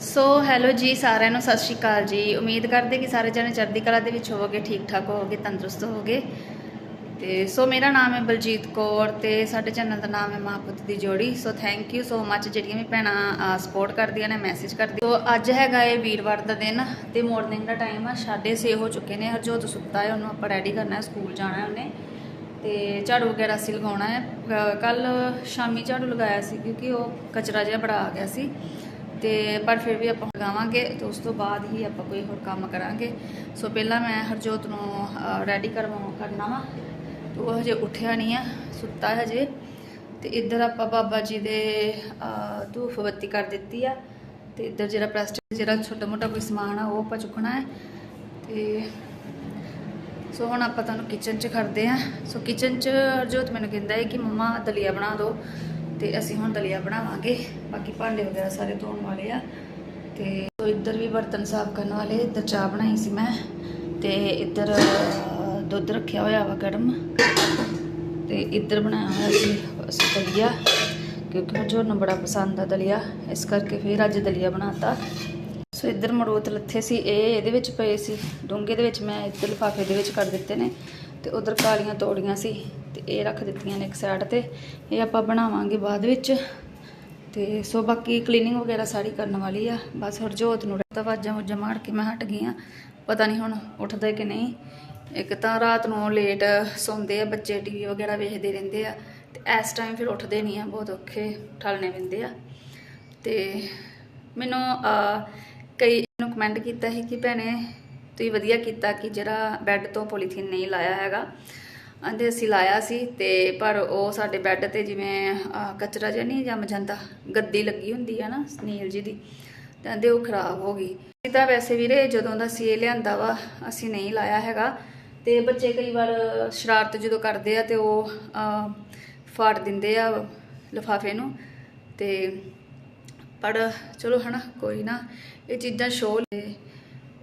So hello ਜੀ, ਸਾਰਿਆਂ ਨੂੰ ਸਤਿ ਸ਼੍ਰੀ ਅਕਾਲ ਜੀ। ਉਮੀਦ ਕਰਦੇ ਕਿ ਸਾਰੇ ਜਣੇ ਚੜ੍ਹਦੀ ਕਲਾ ਦੇ ਵਿੱਚ ਹੋਵੋਗੇ, ਠੀਕ ਠਾਕ ਹੋਵੋਗੇ, ਤੰਦਰੁਸਤ ਹੋਵੋਗੇ। ਤੇ ਸੋ ਮੇਰਾ ਨਾਮ ਹੈ ਬਲਜੀਤ ਕੌਰ ਤੇ ਸਾਡੇ ਚੈਨਲ ਦਾ ਨਾਮ ਹੈ ਮਾਂ ਪੁੱਤ ਦੀ ਜੋੜੀ। ਸੋ ਥੈਂਕ ਯੂ ਸੋ ਮੱਚ ਜਿਹੜੀਆਂ ਵੀ ਭੈਣਾਂ ਸਪੋਰਟ ਕਰਦੀਆਂ ਨੇ ਮੈਸੇਜ ਕਰਦੀ ਸੋ ਅੱਜ ਹੈਗਾ ਇਹ ਵੀਰਵਾਰ ਦਾ ਦਿਨ ਤੇ ਮਾਰਨਿੰਗ ਦਾ ਟਾਈਮ ਆ 6:30 ਹੋ ਚੁੱਕੇ ਨੇ। ਹਰਜੋਤ ਸੁੱਤਾ ਹੈ, ਉਹਨੂੰ ਆਪਾਂ ਰੈਡੀ ਕਰਨਾ ਹੈ ਸਕੂਲ ਜਾਣਾ ਹੈ ਉਹਨੇ। ਤੇ ਝਾੜੂ ਵਗੈਰਾ ਸੀ ਲਗਾਉਣਾ ਹੈ। ਕੱਲ ਸ਼ਾਮੀ ਝਾੜੂ ਲਗਾਇਆ ਸੀ ਕਿਉਂਕਿ ਉਹ ਕਚਰਾ ਜਿਹਾ ਬੜਾ ਆ ਗਿਆ ਸੀ। ਤੇ ਪਰ ਫਿਰ ਵੀ ਆਪਾਂ ਲਗਾਵਾਂਗੇ ਤੇ ਉਸ ਤੋਂ ਬਾਅਦ ਹੀ ਆਪਾਂ ਕੋਈ ਹੋਰ ਕੰਮ ਕਰਾਂਗੇ। ਸੋ ਪਹਿਲਾਂ ਮੈਂ ਹਰਜੋਤ ਨੂੰ ਰੈਡੀ ਕਰਵਾ ਕਰਨਾ ਵਾ। ਤੇ ਉਹ ਹਜੇ ਉੱਠਿਆ ਨਹੀਂ ਆ, ਸੁੱਤਾ ਹੈ ਹਜੇ। ਤੇ ਇੱਧਰ ਆਪਾਂ ਬਾਬਾ ਜੀ ਦੇ ਧੂਫ ਬੱਤੀ ਕਰ ਦਿੱਤੀ ਆ। ਤੇ ਇੱਧਰ ਜਿਹੜਾ ਪਲਾਸਟਿਕ ਜਿਹੜਾ ਛੋਟਾ ਮੋਟਾ ਕੋਈ ਸਮਾਨ ਆ, ਉਹ ਆਪਾਂ ਚੁੱਕਣਾ ਹੈ। ਤੇ ਸੋ ਹੁਣ ਆਪਾਂ ਤੁਹਾਨੂੰ ਕਿਚਨ 'ਚ ਕਰਦੇ ਆ ਸੋ ਕਿਚਨ 'ਚ ਹਰਜੋਤ ਮੈਨੂੰ ਕਹਿੰਦਾ ਹੈ ਕਿ ਮੰਮਾ ਦਲੀਆ ਬਣਾ ਦਿਓ। ਤੇ ਅਸੀਂ ਹੁਣ ਦਲੀਆ ਬਣਾਵਾਂਗੇ। ਬਾਕੀ ਭਾਂਡੇ ਵਗੈਰਾ ਸਾਰੇ ਧੋਣ ਵਾਲੇ ਆ। ਤੇ ਸੋ ਇੱਧਰ ਵੀ ਬਰਤਨ ਸਾਫ਼ ਕਰਨ ਵਾਲੇ, ਇੱਧਰ ਚਾਹ ਬਣਾਈ ਸੀ ਮੈਂ। ਤੇ ਇੱਧਰ ਦੁੱਧ ਰੱਖਿਆ ਹੋਇਆ ਵਾ ਗਰਮ। ਤੇ ਇੱਧਰ ਬਣਾਇਆ ਹੋਇਆ ਸੀ ਅਸੀਂ ਦਲੀਆ, ਕਿਉਂਕਿ ਹਰਜੋਤ ਨੂੰ ਬੜਾ ਪਸੰਦ ਆ ਦਲੀਆ। ਇਸ ਕਰਕੇ ਫਿਰ ਅੱਜ ਦਲੀਆ ਬਣਾਤਾ। ਸੋ ਇੱਧਰ ਮਰੂਦ ਲੱਥੇ ਸੀ, ਇਹ ਇਹਦੇ ਵਿੱਚ ਪਏ ਸੀ। ਡੋਂਗੇ ਦੇ ਵਿੱਚ ਮੈਂ ਇੱਧਰ ਲਿਫਾਫੇ ਦੇ ਵਿੱਚ ਕੱਢ ਦਿੱਤੇ ਨੇ। ਤੇ ਉਧਰ ਕਾਲੀਆਂ ਤੋੜੀਆਂ ਸੀ। ਤੇ ਇਹ ਰੱਖ ਦਿੱਤੀਆਂ ਨੇ ਇੱਕ ਸਾਈਡ ਤੇ, ਇਹ ਆਪਾਂ ਬਣਾਵਾਂਗੇ ਬਾਅਦ ਵਿੱਚ। ਤੇ ਸੋ ਬਾਕੀ ਕਲੀਨਿੰਗ ਵਗੈਰਾ ਸਾਰੀ ਕਰਨ ਵਾਲੀ ਆ। ਬਸ ਹਰਜੋਤ ਨੂੰ ਤਾਂ ਵਾਜਾਂ ਵੁਜਾਂ ਮਾਰ ਕੇ ਮੈਂ ਹਟ ਗਈ ਆ। ਪਤਾ ਨਹੀਂ ਹੁਣ ਉੱਠਦਾ ਕਿ ਨਹੀਂ। ਇੱਕ ਤਾਂ ਰਾਤ ਨੂੰ ਲੇਟ ਸੌਂਦੇ ਆ, ਬੱਚੇ ਟੀਵੀ ਵਗੈਰਾ ਵੇਖਦੇ ਰਹਿੰਦੇ ਆ। ਤੇ ਇਸ ਟਾਈਮ ਫਿਰ ਉੱਠਦੇ ਨਹੀਂ ਆ, ਬਹੁਤ ਔਖੇ ਠਾਲਣੇ ਪੈਂਦੇ ਆ। ਤੇ ਮੈਨੂੰ ਕਈ ਨੂੰ ਕਮੈਂਟ ਕੀਤਾ ਸੀ ਕਿ ਭੈਣੇ ਤੁਸੀਂ ਵਧੀਆ ਕੀਤਾ ਕਿ ਜਿਹੜਾ ਬੈੱਡ ਤੋਂ ਪੋਲੀਥੀਨ ਨਹੀਂ ਲਾਇਆ ਹੈਗਾ। ਆਂਦੇ ਅਸੀਂ ਲਾਇਆ ਸੀ ਤੇ ਪਰ ਉਹ ਸਾਡੇ ਬੈੱਡ ਤੇ ਜਿਵੇਂ ਕਚਰਾ ਜਿਹਾ ਨਹੀਂ ਜੰਮ ਜਾਂਦਾ ਗੱਦੀ ਲੱਗੀ ਹੁੰਦੀ ਹੈ ਨਾ ਸਨੀਲ ਜੀ ਦੀ ਤੇ ਆਂਦੇ ਉਹ ਖਰਾਬ ਹੋ ਗਈ। ਇਹ ਤਾਂ ਵੈਸੇ ਵੀਰੇ ਜਦੋਂ ਦਾ ਸੀ ਇਹ ਲਿਆਂਦਾ ਵਾ ਅਸੀਂ ਨਹੀਂ ਲਾਇਆ ਹੈਗਾ। ਤੇ ਬੱਚੇ ਕਈ ਵਾਰ ਸ਼ਰਾਰਤ ਜਦੋਂ ਕਰਦੇ ਆ ਤੇ ਉਹ ਅਹ, ਫਾੜ ਦਿੰਦੇ ਆ ਲਿਫਾਫੇ ਨੂੰ। ਤੇ ਪਰ ਚਲੋ ਹਨਾ ਕੋਈ ਨਾ ਇਹ ਚੀਜ਼ਾਂ ਸ਼ੋਅ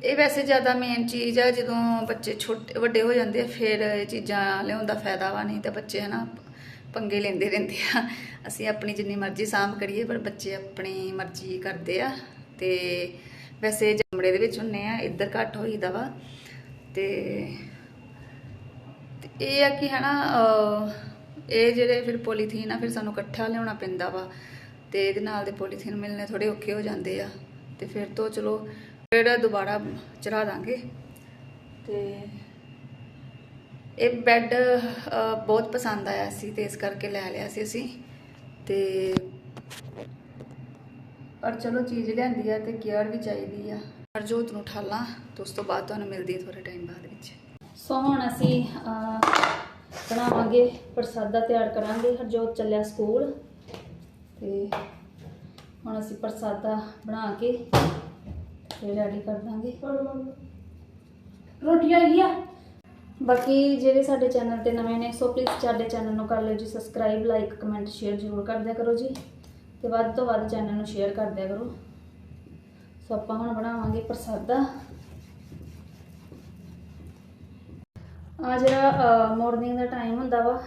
ਇਹ ਵੈਸੇ ਜ਼ਿਆਦਾ ਮੇਨ ਚੀਜ਼ ਆ ਜਦੋਂ ਬੱਚੇ ਛੋਟੇ ਵੱਡੇ ਹੋ ਜਾਂਦੇ ਆ ਫਿਰ ਇਹ ਚੀਜ਼ਾਂ ਲਿਆਉਣ ਦਾ ਫਾਇਦਾ ਵਾ ਨਹੀਂ ਤਾਂ ਬੱਚੇ ਹਨਾ ਪੰਗੇ ਲੈਂਦੇ ਰਹਿੰਦੇ ਆ। ਅਸੀਂ ਆਪਣੀ ਜਿੰਨੀ ਮਰਜ਼ੀ ਸਾਂਭ ਕਰੀਏ ਪਰ ਬੱਚੇ ਆਪਣੀ ਮਰਜ਼ੀ ਕਰਦੇ ਆ। ਤੇ ਵੈਸੇ ਜਮੜੇ ਦੇ ਵਿੱਚ ਹੁੰਨੇ ਆ ਇੱਧਰ ਘੱਟ ਹੋਈਦਾ ਵਾ। ਤੇ ਇਹ ਆ ਕਿ ਹਨਾ ਅਹ, ਇਹ ਜਿਹੜੇ ਫਿਰ ਪੋਲੀਥੀਨ ਆ ਫਿਰ ਸਾਨੂੰ ਇਕੱਠਾ ਲਿਆਉਣਾ ਪੈਂਦਾ ਵਾ। ਤੇ ਇਹਦੇ ਨਾਲ ਦੇ ਪੋਲੀਥੀਨ ਮਿਲਨੇ ਥੋੜੇ ਔਖੇ ਹੋ ਜਾਂਦੇ ਆ। ਤੇ ਫਿਰ ਤੋਂ ਚਲੋ ਫਿਰ ਦੁਬਾਰਾ ਚੜਾ ਦਾਂਗੇ। ਤੇ ਇਹ ਬੈੱਡ ਬਹੁਤ ਪਸੰਦ ਆਇਆ ਸੀ ਤੇ ਇਸ ਕਰਕੇ ਲੈ ਲਿਆ ਸੀ ਅਸੀਂ। ਤੇ ਪਰ ਚਲੋ ਚੀਜ਼ ਲਿਆਂਦੀ ਆ ਤੇ ਕੇਅਰ ਵੀ ਚਾਹੀਦੀ ਆ। ਹਰਜੋਤ ਨੂੰ ਠਾਲਾਂ ਤੇ ਉਸ ਤੋਂ ਬਾਅਦ ਤੁਹਾਨੂੰ ਮਿਲਦੀ ਹੈ ਥੋੜੇ ਟਾਈਮ ਬਾਅਦ ਵਿੱਚ। ਸੋ ਹੁਣ ਅਸੀਂ ਬਣਾਵਾਂਗੇ ਪ੍ਰਸਾਦਾ ਤਿਆਰ ਕਰਾਂਗੇ। ਹਰਜੋਤ ਚੱਲਿਆ ਸਕੂਲ। ਤੇ ਹੁਣ ਅਸੀਂ ਪ੍ਰਸਾਦਾ ਬਣਾ ਕੇ ਤੇ ਰੈਡੀ ਕਰ ਦਾਂਗੇ। ਰੋਟੀ ਆ ਗਈ ਆ? ਬਾਕੀ ਜਿਹੜੇ ਸਾਡੇ ਚੈਨਲ ਤੇ ਨਵੇਂ ਨੇ, ਸੋ ਪਲੀਜ਼ ਸਾਡੇ ਚੈਨਲ ਨੂੰ ਕਰ ਲਿਓ ਜੀ ਸਬਸਕ੍ਰਾਈਬ ਲਾਈਕ ਕਮੈਂਟ ਸ਼ੇਅਰ ਜ਼ਰੂਰ ਕਰ ਦਿਆ ਕਰੋ ਜੀ। ਤੇ ਵੱਧ ਤੋਂ ਵੱਧ ਚੈਨਲ ਨੂੰ ਸ਼ੇਅਰ ਕਰ ਦਿਆ ਕਰੋ। ਸੋ ਆਪਾਂ ਹੁਣ ਬਣਾਵਾਂਗੇ ਪ੍ਰਸਾਦਾ। ਆ ਜਿਹੜਾ ਮਾਰਨਿੰਗ ਦਾ ਟਾਈਮ ਹੁੰਦਾ ਵਾ,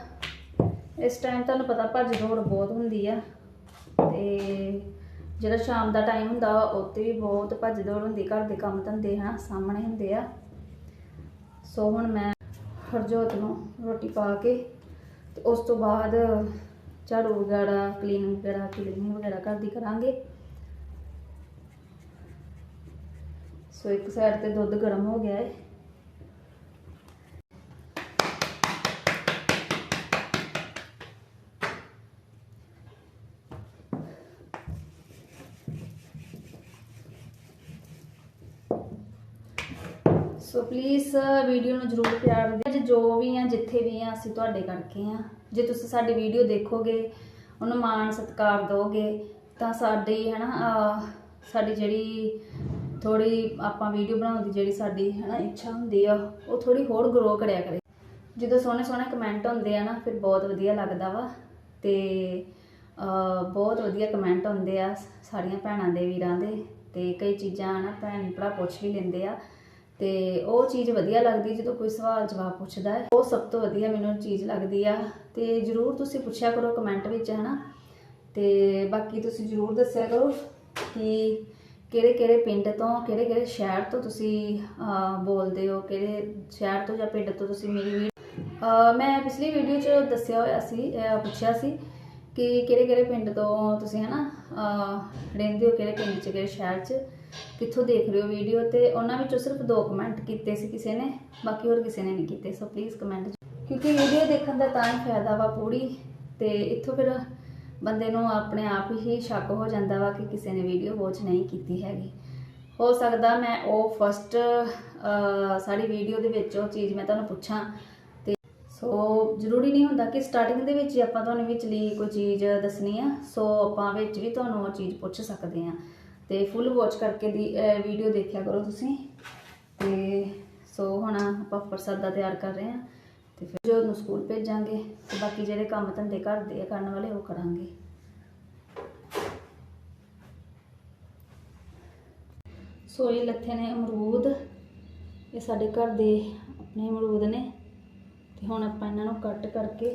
ਇਸ ਟਾਈਮ ਤੁਹਾਨੂੰ ਪਤਾ ਭੱਜ ਦੌੜ ਬਹੁਤ ਹੁੰਦੀ ਆ। ਤੇ ਜਿਹੜਾ ਸ਼ਾਮ ਦਾ ਟਾਈਮ ਹੁੰਦਾ ਵਾ ਉੱਤੇ ਵੀ ਬਹੁਤ ਭੱਜ ਦੌੜ ਹੁੰਦੀ, ਘਰ ਦੇ ਕੰਮ ਧੰਦੇ ਹਨਾ, ਸਾਹਮਣੇ ਹੁੰਦੇ ਆ। ਸੋ ਹੁਣ ਮੈਂ ਹਰਜੋਤ ਨੂੰ ਰੋਟੀ ਪਾ ਕੇ ਤੇ ਉਸ ਤੋਂ ਬਾਅਦ ਝਾੜੂ ਵਗੈਰਾ ਕਲੀਨ ਵਗੈਰਾ ਕਲੀਨਿੰਗ ਵਗੈਰਾ ਘਰ ਦੀ ਕਰਾਂਗੇ। ਸੋ ਇੱਕ ਸਾਈਡ ਤੇ ਦੁੱਧ ਗਰਮ ਹੋ ਗਿਆ ਹੈ ਸੋ ਪਲੀਜ਼ ਵੀਡੀਓ ਨੂੰ ਜਰੂਰ ਪਿਆਰ ਦਿਓ। ਅੱਜ ਜੋ ਵੀ ਆ, ਜਿੱਥੇ ਵੀ ਆ, ਅਸੀਂ ਤੁਹਾਡੇ ਕਰਕੇ ਆ। ਜੇ ਤੁਸੀਂ ਸਾਡੀ ਵੀਡੀਓ ਦੇਖੋਗੇ, ਉਹਨੂੰ ਮਾਣ ਸਤਿਕਾਰ ਦਿਓਗੇ, ਤਾਂ ਸਾਡੀ ਹੈ ਨਾ ਸਾਡੀ ਜਿਹੜੀ ਥੋੜੀ ਆਪਾਂ ਵੀਡੀਓ ਬਣਾਉਣ ਦੀ ਜਿਹੜੀ ਸਾਡੀ ਹੈ ਨਾ ਇੱਛਾ ਹੁੰਦੀ ਆ, ਉਹ ਥੋੜੀ ਹੋਰ ਗਰੋ ਕਰਿਆ ਕਰੇ। ਜਦੋਂ ਸੋਹਣੇ ਸੋਹਣੇ ਕਮੈਂਟ ਹੁੰਦੇ ਆ ਨਾ, ਫਿਰ ਬਹੁਤ ਵਧੀਆ ਲੱਗਦਾ ਵਾ। ਤੇ ਬਹੁਤ ਵਧੀਆ ਕਮੈਂਟ ਹੁੰਦੇ ਆ ਸਾਰੀਆਂ ਭੈਣਾਂ ਦੇ ਵੀਰਾਂ ਦੇ। ਤੇ ਕਈ ਚੀਜ਼ਾਂ ਨਾ ਭੈਣ ਭਰਾ ਪੁੱਛ ਵੀ ਲੈਂਦੇ ਆ। ਤੇ ਉਹ ਚੀਜ਼ ਵਧੀਆ ਲੱਗਦੀ ਜਦੋਂ ਕੋਈ ਸਵਾਲ ਜਵਾਬ ਪੁੱਛਦਾ ਹੈ। ਉਹ ਸਭ ਤੋਂ ਵਧੀਆ ਮੈਨੂੰ ਚੀਜ਼ ਲੱਗਦੀ ਆ। ਤੇ ਜਰੂਰ ਤੁਸੀਂ ਪੁੱਛਿਆ ਕਰੋ ਕਮੈਂਟ ਵਿੱਚ ਹਨਾ? ਤੇ ਬਾਕੀ ਤੁਸੀਂ ਜਰੂਰ ਦੱਸਿਆ ਕਰੋ ਕਿ ਕਿਹੜੇ ਕਿਹੜੇ ਪਿੰਡ ਤੋਂ ਕਿਹੜੇ ਕਿਹੜੇ ਸ਼ਹਿਰ ਤੋਂ ਤੁਸੀਂ ਬੋਲਦੇ ਹੋ ਕਿਹੜੇ ਸ਼ਹਿਰ ਤੋਂ ਜਾਂ ਪਿੰਡ ਤੋਂ ਤੁਸੀਂ ਮੇਰੀ ਵੀਡੀਓ ਮੈਂ ਪਿਛਲੀ ਵੀਡੀਓ 'ਚ ਦੱਸਿਆ ਹੋਇਆ ਸੀ ਪੁੱਛਿਆ ਸੀ ਕਿ ਕਿਹੜੇ ਕਿਹੜੇ ਪਿੰਡ ਤੋਂ ਤੁਸੀਂ ਹਨਾ ਅਹ, ਰਹਿੰਦੇ ਹੋ ਕਿਹੜੇ ਪਿੰਡ 'ਚ ਕਿਹੜੇ ਸ਼ਹਿਰ 'ਚ? ਕਿੱਥੋਂ ਦੇਖ ਰਹੇ ਹੋ ਵੀਡੀਓ ਤੇ? ਉਹਨਾਂ ਵਿੱਚੋਂ ਸਿਰਫ ਦੋ ਕਮੈਂਟ ਕੀਤੇ ਸੀ ਕਿਸੇ ਨੇ, ਬਾਕੀ ਹੋਰ ਕਿਸੇ ਨੇ ਨਹੀਂ ਕੀਤੇ ਸੋ ਪਲੀਜ਼ ਕਮੈਂਟ ਕਿਉਂਕਿ ਵੀਡੀਓ ਦੇਖਣ ਦਾ ਤਾਂ ਹੀ ਫਾਇਦਾ ਵਾ ਪੂਰੀ, ਤੇ ਇੱਥੋਂ ਫਿਰ ਬੰਦੇ ਨੂੰ ਆਪਣੇ ਆਪ ਹੀ ਸ਼ੱਕ ਹੋ ਜਾਂਦਾ ਵਾ ਕਿ ਕਿਸੇ ਨੇ ਵੀਡੀਓ ਵਾਚ ਨਹੀਂ ਕੀਤੀ ਹੈਗੀ। ਹੋ ਸਕਦਾ ਮੈਂ ਉਹ ਫਸਟ ਸਾਡੀ ਵੀਡੀਓ ਦੇ ਵਿੱਚ ਉਹ ਚੀਜ਼ ਮੈਂ ਤੁਹਾਨੂੰ ਪੁੱਛਾਂ, ਤੇ ਸੋ ਜ਼ਰੂਰੀ ਨਹੀਂ ਹੁੰਦਾ ਕਿ ਸਟਾਰਟਿੰਗ ਦੇ ਵਿੱਚ ਹੀ ਆਪਾਂ ਤੁਹਾਨੂੰ ਵਿਚਲੀ ਕੋਈ ਚੀਜ਼ ਦੱਸਣੀ ਆ ਸੋ ਆਪਾਂ ਵਿੱਚ ਵੀ ਤੁਹਾਨੂੰ ਉਹ ਚੀਜ਼ ਪੁੱਛ ਸਕਦੇ ਆ। ਤੇ ਫੁੱਲ ਵਾਚ ਕਰਕੇ ਦੀ ਵੀਡੀਓ ਦੇਖਿਆ ਕਰੋ ਤੁਸੀਂ। ਤੇ ਸੋ ਹੁਣ ਆਪਾਂ ਪ੍ਰਸਾਦਾ ਤਿਆਰ ਕਰ ਰਹੇ ਹਾਂ ਤੇ ਫਿਰ ਜੋ ਨੂੰ ਸਕੂਲ ਭੇਜਾਂਗੇ ਤੇ ਬਾਕੀ ਜਿਹੜੇ ਕੰਮ ਧੰਦੇ ਘਰ ਦੇ ਆ, ਕਰਨ ਵਾਲੇ, ਉਹ ਕਰਾਂਗੇ। ਸੋ ਇਹ ਲੱਥੇ ਨੇ ਅਮਰੂਦ। ਇਹ ਸਾਡੇ ਘਰ ਦੇ ਆਪਣੇ ਅਮਰੂਦ ਨੇ। ਤੇ ਹੁਣ ਆਪਾਂ ਇਹਨਾਂ ਨੂੰ ਕੱਟ ਕਰਕੇ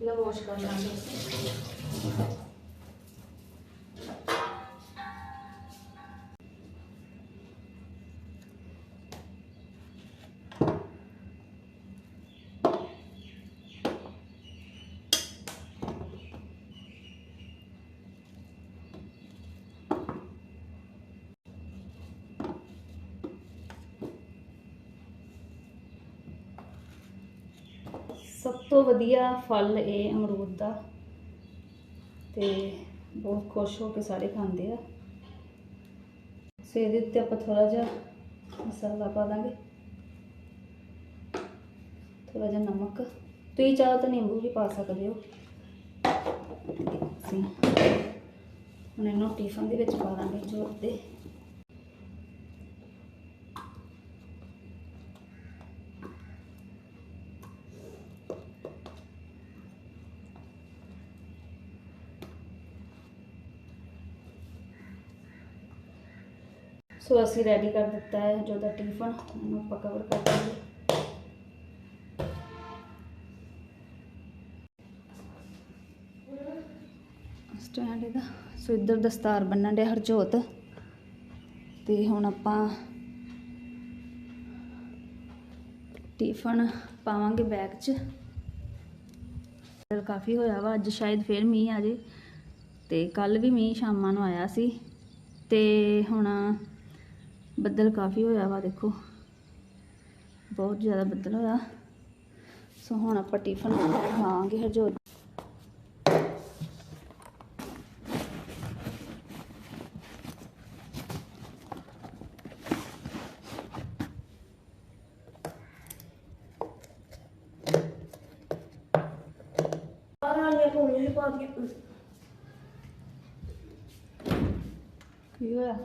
ਇਹਦਾ ਵਾਸ਼ ਕਰ ਲਾਂਗੇ। ਸਭ ਤੋਂ ਵਧੀਆ ਫਲ ਇਹ ਅਮਰੂਦ ਦਾ। ਤੇ ਬਹੁਤ ਖੁਸ਼ ਹੋ ਕੇ ਸਾਰੇ ਖਾਂਦੇ ਆ। ਸੋ ਇਹਦੇ ਉੱਤੇ ਆਪਾਂ ਥੋੜਾ ਜਿਹਾ ਮਸਾਲਾ ਪਾ ਦਾਂਗੇ। ਥੋੜਾ ਜਿਹਾ ਨਮਕ। ਤੁਸੀਂ ਚਾਹੋ ਤਾਂ ਨਿੰਬੂ ਵੀ ਪਾ ਸਕਦੇ ਹੋ। ਅਸੀਂ ਹੁਣ ਇਹਨੂੰ ਟਿਫਨ ਦੇ ਵਿੱਚ ਪਾ ਦਾਂਗੇ ਜੋੜ 'ਤੇ ਸੋ ਅਸੀਂ ਰੈਡੀ ਕਰ ਦਿੱਤਾ ਹੈ ਜੋ ਦਾ ਟਿਫਨ ਇਹਨੂੰ ਆਪਾਂ ਕਵਰ ਕਰ ਦਾਂਗੇ ਸਟੈਂਡ ਇਹਦਾ ਸੋ ਇੱਧਰ ਦਸਤਾਰ ਬੰਨਣ ਡਿਆ ਹਰਜੋਤ। ਤੇ ਹੁਣ ਆਪਾਂ ਟਿਫਨ ਪਾਵਾਂਗੇ ਬੈਗ 'ਚ। ਕਾਫੀ ਹੋਇਆ ਵਾ, ਅੱਜ ਸ਼ਾਇਦ ਫੇਰ ਮੀਂਹ ਆ ਜੇ। ਤੇ ਕੱਲ ਵੀ ਮੀਂਹ ਸ਼ਾਮਾਂ ਨੂੰ ਆਇਆ ਸੀ। ਤੇ ਹੁਣ ਬੱਦਲ ਕਾਫੀ ਹੋਇਆ ਵਾ ਦੇਖੋ ਬਹੁਤ ਜ਼ਿਆਦਾ ਬੱਦਲ ਹੋਇਆ ਸੋ ਹੁਣ ਆਪਾਂ ਟਿਫਨ ਖਾਵਾਂਗੇ ਹਰਜੋਤ ਕੀ ਹੋਇਆ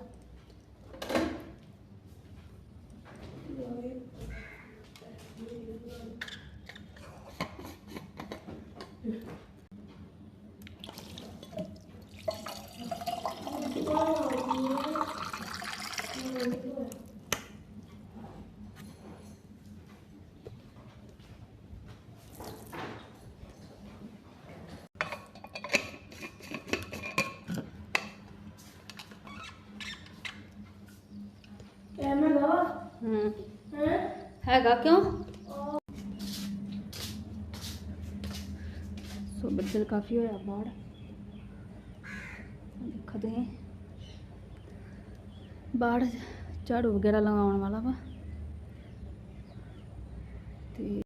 ਹੂੰ ਹੈਗਾ ਕਿਉਂ? ਸੋ ਬੱਦਲ ਕਾਫੀ ਹੋਇਆ ਬਾੜ ਦੇਖਦੇ ਹਾਂ। ਬਾਹਰ ਝਾੜੂ ਵਗੈਰਾ ਲਗਾਉਣ ਵਾਲਾ ਵਾ। ਤੇ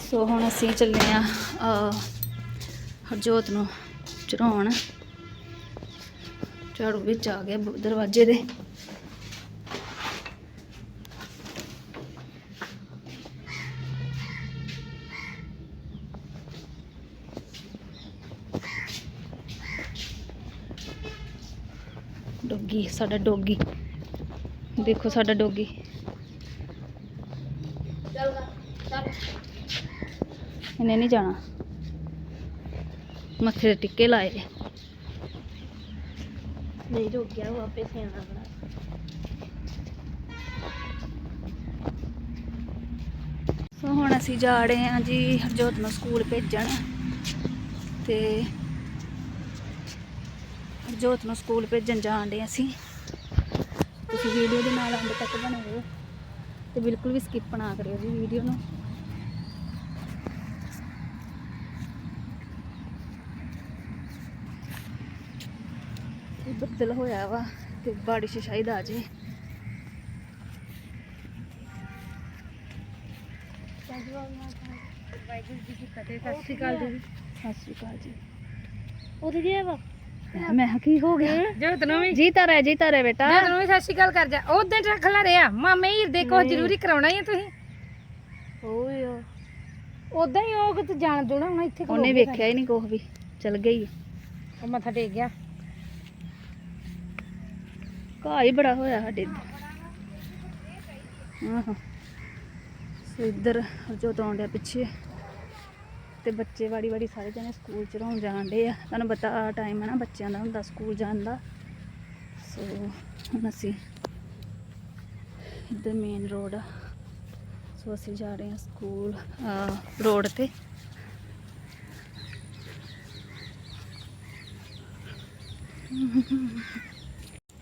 ਸੋ ਹੁਣ ਅਸੀਂ ਚੱਲੇ ਆ ਹਰਜੋਤ ਨੂੰ। ਚੜਾਉਣ। ਝਾੜੂ ਵਿੱਚ ਆ ਗਿਆ ਦਰਵਾਜ਼ੇ ਦੇ। ਡੋਗੀ, ਸਾਡਾ ਡੋਗੀ। ਦੇਖੋ ਸਾਡਾ ਡੋਗੀ। ਇਹਨੇ ਨਹੀਂ ਜਾਣਾ। ਮੱਥੇ ਤੇ ਟਿੱਕੇ ਲਾਏ। ਨਹੀਂ ਰੁਕ ਗਿਆ ਉਹ ਆਪੇ ਸਿਆਣਾ ਬਣਾ ਸੋ ਹੁਣ ਅਸੀਂ ਜਾ ਰਹੇ ਹਾਂ ਜੀ ਹਰਜੋਤ ਨੂੰ ਸਕੂਲ ਭੇਜਣ। ਤੇ ਹਰਜੋਤ ਨੂੰ ਸਕੂਲ ਭੇਜਣ ਜਾਣ ਦੇ ਅਸੀਂ। ਤੁਸੀਂ ਵੀਡੀਓ ਦੇ ਨਾਲ ਅੰਤ ਤੱਕ ਬਣੇ ਰਹੋ ਤੇ ਬਿਲਕੁਲ ਵੀ ਸਕਿਪ ਨਾ ਕਰਿਓ ਜੀ ਵੀਡੀਓ ਨੂੰ। ਬੱਦਲ ਹੋਇਆ ਵਾ ਤੇ ਬਾਰਿਸ਼ ਸ਼ਾਇਦ ਆ ਜੇ। ਵਾਹਿਗੁਰੂ ਜੀ ਕੀ ਫਤਿਹ ਸਤਿ ਸ਼੍ਰੀ ਅਕਾਲ ਜੀ। ਸਤਿ ਸ਼੍ਰੀ ਅਕਾਲ ਜੀ। ਉਹਦੇ ਗਿਆ ਵਾ? ਮੈਂ ਕਿਹਾ ਕੀ ਹੋ ਗਿਆ? ਜੋਤ ਨੂੰ ਵੀ। ਜੀਤਾ ਰਹਿ ਜੀਤਾ ਰਹਿ ਬੇਟਾ। ਜੋਤ ਨੂੰ ਵੀ ਸਤਿ ਸ਼੍ਰੀ ਅਕਾਲ ਕਰ ਜਾ। ਉਹਦੇ ਰੱਖ ਲਾ ਰਿਆ। ਮਾਮੇ ਹੀਰ ਦੇ ਕੋ ਨਹੀਂ। ਜ਼ਰੂਰੀ ਕਰਾਉਣਾ ਹੀ ਤੁਸੀਂ। ਓਏ ਉਦਾਂ ਹੀ ਉਹ ਕਿਤੇ ਜਾਣ ਜੋਣਾ ਹੁਣ ਇੱਥੇ ਉਹਨੇ ਵੇਖਿਆ ਹੀ ਨਹੀਂ ਕੁਛ ਵੀ। ਚਲ ਗਈ। ਉਹ ਮੱਥਾ ਟੇਕ ਗਿਆ। ਘਾਹ ਹੀ ਬੜਾ ਹੋਇਆ ਸਾਡੇ ਇੱਧਰ। ਆਹੋ। ਸੋ ਇੱਧਰ ਹਰਜੋਤ ਆਉਂਦਿਆ ਪਿੱਛੇ। ਤੇ ਬੱਚੇ ਵਾੜੀ ਵਾੜੀ ਸਾਰੇ ਜਣੇ ਸਕੂਲ ਚ ਰਹੁੰ ਜਾਣਦੇ ਆ। ਤੁਹਾਨੂੰ ਪਤਾ ਟਾਈਮ ਹੈ ਨਾ ਬੱਚਿਆਂ ਦਾ ਹੁੰਦਾ ਸਕੂਲ ਜਾਣ ਦਾ। ਸੋ ਹੁਣ ਅਸੀਂ ਇੱਧਰ ਮੇਨ ਰੋਡ ਆ। ਸੋ ਅਸੀਂ ਜਾ ਰਹੇ ਹਾਂ ਸਕੂਲ ਰੋਡ ਤੇ।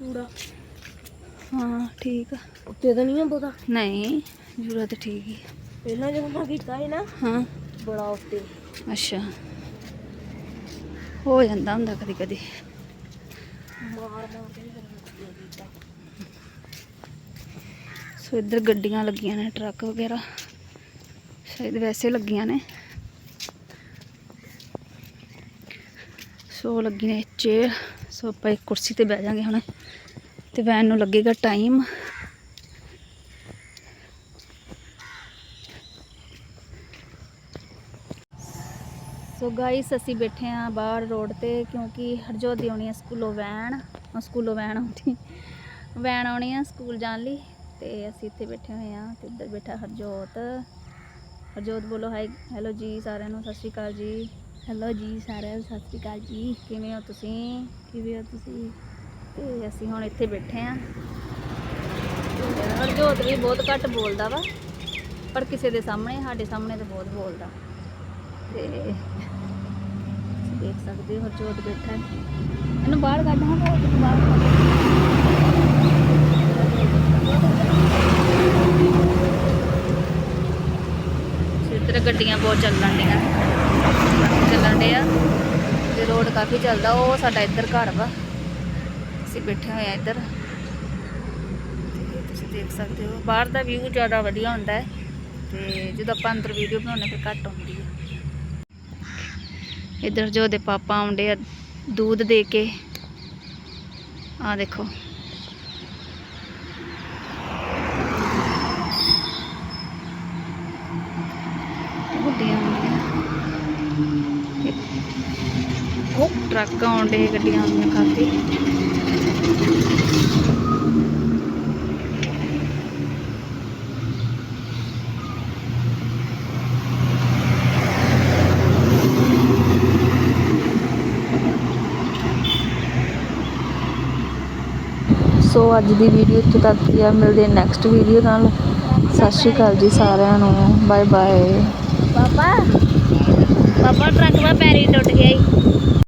ਪੂਰਾ ਹਾਂ ਠੀਕ ਆ। ਉੱਤੇ ਤਾਂ ਨਹੀਂ ਆ ਬਹੁਤਾ? ਨਹੀਂ ਜੂਰਾ ਤਾਂ ਠੀਕ ਹੀ। ਪਹਿਲਾਂ ਜਦੋਂ ਮੈਂ ਕੀਤਾ ਹੈ ਨਾ ਹਾਂ। ਬੜਾ ਉੱਤੇ। ਅੱਛਾ। ਹੋ ਜਾਂਦਾ ਹੁੰਦਾ ਕਦੀ ਕਦੀ ਮਾਰ ਮਾਰ ਕੇ ਕੀਤਾ। ਸੋ ਇੱਧਰ ਗੱਡੀਆਂ ਲੱਗੀਆਂ ਨੇ ਟਰੱਕ ਵਗੈਰਾ। ਸ਼ਾਇਦ ਵੈਸੇ ਲੱਗੀਆਂ ਨੇ। ਸੋ ਲੱਗੀ ਨੇ ਚੇਅਰ। ਸੋ ਆਪਾਂ ਇੱਕ ਕੁਰਸੀ ਤੇ ਬਹਿ ਜਾਾਂਗੇ ਹੁਣ। ਤੇ ਵੈਨ ਨੂੰ ਲੱਗੇਗਾ ਟਾਈਮ। ਸੋ ਗਾਈਸ ਅਸੀਂ ਬੈਠੇ ਆ ਬਾਹਰ ਰੋਡ ਤੇ ਕਿਉਂਕਿ ਹਰਜੋਤ ਦੀ ਆਉਣੀ ਆ ਸਕੂਲੋਂ ਵੈਨ। ਸਕੂਲੋਂ ਵੈਨ ਆਉਂਦੀ। ਵੈਨ ਆਉਣੀ ਆ ਸਕੂਲ ਜਾਣ ਲਈ। ਤੇ ਅਸੀਂ ਇੱਥੇ ਬੈਠੇ ਹੋਏ ਆ ਤੇ ਇੱਧਰ ਬੈਠਾ ਹਰਜੋਤ। ਹਰਜੋਤ ਬੋਲੋ ਹਾਈ ਹੈਲੋ ਜੀ, ਸਾਰਿਆਂ ਨੂੰ, ਸਤਿ ਸ਼੍ਰੀ ਅਕਾਲ ਜੀ। ਹੈਲੋ ਜੀ ਸਾਰਿਆਂ ਨੂੰ, ਸਤਿ ਸ਼੍ਰੀ ਅਕਾਲ ਜੀ। ਕਿਵੇਂ ਹੋ ਤੁਸੀਂ? ਕਿਵੇਂ ਹੋ ਤੁਸੀਂ? ਤੇ ਅਸੀਂ ਹੁਣ ਇੱਥੇ ਬੈਠੇ ਆ ਹਰਜੋਤ ਵੀ ਬਹੁਤ ਘੱਟ ਬੋਲਦਾ ਵਾ, ਪਰ ਕਿਸੇ ਦੇ ਸਾਹਮਣੇ, ਸਾਡੇ ਸਾਹਮਣੇ ਤਾਂ ਬਹੁਤ ਬੋਲਦਾ। ਤੇ ਦੇਖ ਸਕਦੇ ਹੋ ਹਰਜੋਤ ਬੈਠਾ ਹੈ। ਇਹਨੂੰ ਬਾਹਰ ਕੱਢ ਹਾਂ, ਬਾਹਰ ਇੱਧਰ ਗੱਡੀਆਂ ਬਹੁਤ ਚੱਲਣ ਡੀਆਂ ਚੱਲਣ ਡੇ ਆ ਤੇ ਰੋਡ ਕਾਫੀ ਚੱਲਦਾ, ਉਹ ਸਾਡਾ ਇੱਧਰ ਘਰ ਵਾ। ਅਸੀਂ ਬੈਠੇ ਹੋਏ ਆ ਇੱਧਰ। ਤੁਸੀਂ ਦੇਖ ਸਕਦੇ ਹੋ, ਬਾਹਰ ਦਾ ਵਿਊ ਜ਼ਿਆਦਾ ਵਧੀਆ ਹੁੰਦਾ ਹੈ। ਤੇ ਜਦੋਂ ਆਪਾਂ ਅੰਦਰ ਵੀਡੀਓ ਬਣਾਉਂਦੇ ਫਿਰ ਘੱਟ ਆਉਂਦੀ ਹੈ। ਇੱਧਰ ਜੋ ਦੇ ਪਾਪਾ ਆਉਂਦੇ ਆ, ਦੂਧ ਦੇ ਕੇ। ਆ ਦੇਖੋ ਗੱਡੀਆਂ ਆਉਂਦੀਆਂ ਤੇ ਉਹ ਟਰੱਕ ਆਉਂਦੇ ਗੱਡੀਆਂ ਆਉਂਦੀਆਂ ਕਾਫੀ ਸੋ ਅੱਜ ਦੀ ਵੀਡੀਓ ਇੱਥੇ ਤੱਕ ਹੀ ਆ। ਮਿਲਦੇ ਨੈਕਸਟ ਵੀਡੀਓ ਨਾਲ। ਸਤਿ ਸ਼੍ਰੀ ਅਕਾਲ ਜੀ ਸਾਰਿਆਂ ਨੂੰ। ਬਾਏ ਬਾਏ ਪਾਪਾ ਪਾਪਾ ਟਰੱਕ ਦਾ ਪੈਰੀ ਟੁੱਟ ਗਿਆ ਈ